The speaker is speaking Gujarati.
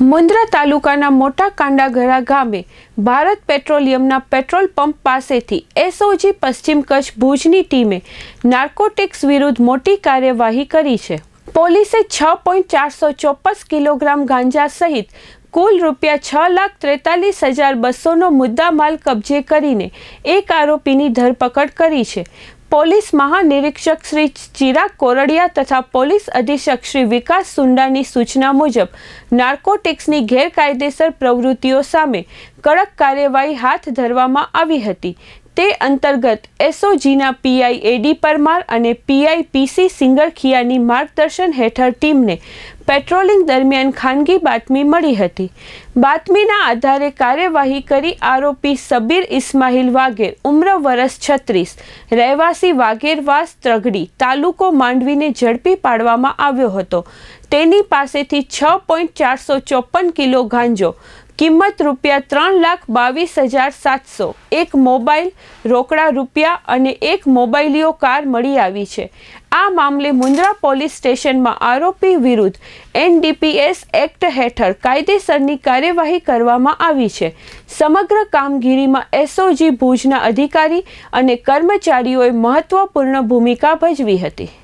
મુન્દ્રા તાલુકાના મોટા કાંડાગરા ગામે ભારત પેટ્રોલિયમના પેટ્રોલ પંપ પાસેથી એસઓજી પશ્ચિમ કચ્છ ભુજની ટીમે નાર્કોટિક્સ વિરુદ્ધ મોટી કાર્યવાહી કરી છે. પોલીસે છ પોઈન્ટ ચારસો ચોપન કિલોગ્રામ ગાંજા સહિત કુલ રૂપિયા છ લાખ ત્રેતાલીસ હજાર બસોનો મુદ્દામાલ કબજે કરીને એક આરોપીની ધરપકડ કરી છે. પોલીસ મહાનિરીક્ષક શ્રી ચિરાગ કોરડિયા તથા પોલીસ અધિક્ષક શ્રી વિકાસ સુંડાની સૂચના મુજબ, નાર્કોટિક્સની ગેરકાયદેસર પ્રવૃત્તિઓ સામે કડક કાર્યવાહી હાથ ધરવામાં આવી હતી. તે અંતર્ગત એસઓજીના પીઆઈ એડી પરમાર અને પીઆઈ પીસી સિંગરખિયાની માર્ગદર્શન હેઠળ ટીમને પેટ્રોલિંગ દરમિયાન ખાનગી બાતમી મળી હતી. બાતમીના આધારે કાર્યવાહી કરી આરોપી સબીર ઇસ્માઇલ વાઘેર, ઉમ્ર વરસ છત્રીસ, રહેવાસી વાગેરવાસ ત્રગડી તાલુકો માંડવીને ઝડપી પાડવામાં આવ્યો હતો. તેની પાસેથી છ પોઈન્ટ ચારસો ચોપન કિલો ગાંજો કિંમત રૂપિયા ત્રણ લાખ બાવીસ હજાર સાતસો. એક મોબાઈલ, રોકડા રૂપિયા અને એક મોબાઈલીઓ કાર મળી આવી છે. આ મામલે મુન્દ્રા પોલીસ સ્ટેશનમાં આરોપી વિરુદ્ધ એનડીપીએસ એક્ટ હેઠળ કાયદેસરની કાર્યવાહી કરવામાં આવી છે. સમગ્ર કામગીરીમાં એસઓજી ભુજના અધિકારી અને કર્મચારીઓએ મહત્વપૂર્ણ ભૂમિકા ભજવી હતી.